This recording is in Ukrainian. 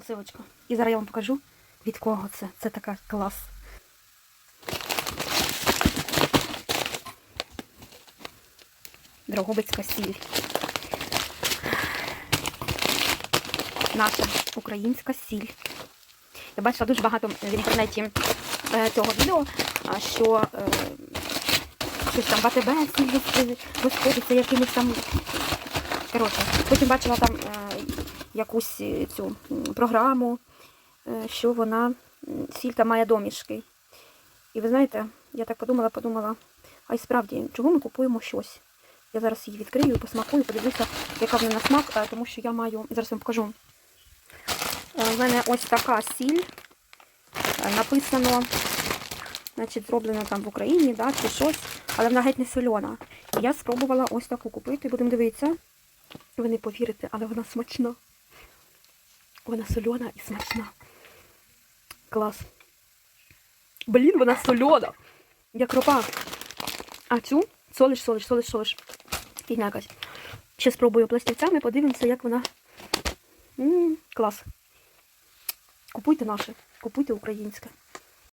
Посилочка. І зараз я вам покажу, від кого це. Це така клас. Дрогобицька сіль. Наша українська сіль. Я бачила дуже багато в інтернеті е, цього відео, що е, щось там в АТБ сіль висходиться якимось там. Коротше, потім бачила там е, якусь е, цю програму, е, що вона м, сіль там має домішки. І ви знаєте, я так подумала, подумала, а й справді, чого ми купуємо щось? Я зараз її відкрию, посмакую, подивлюся, яка вона на смак, е, тому що я маю, зараз вам покажу. У мене ось така сіль. Написано, значить, зроблено там в Україні, да, чи щось, але вона геть не сольона. Я спробувала ось таку купити, будемо дивитися. Ви не повірите, але вона смачна. Вона сольона і смачна. Клас. Блін, вона сольона. Як ропа. А цю солиш, солиш, солиш, солиш. Фігня якась. Ще спробую пластівцями, подивимося, як вона. м клас. Купуйте наше, купуйте українське.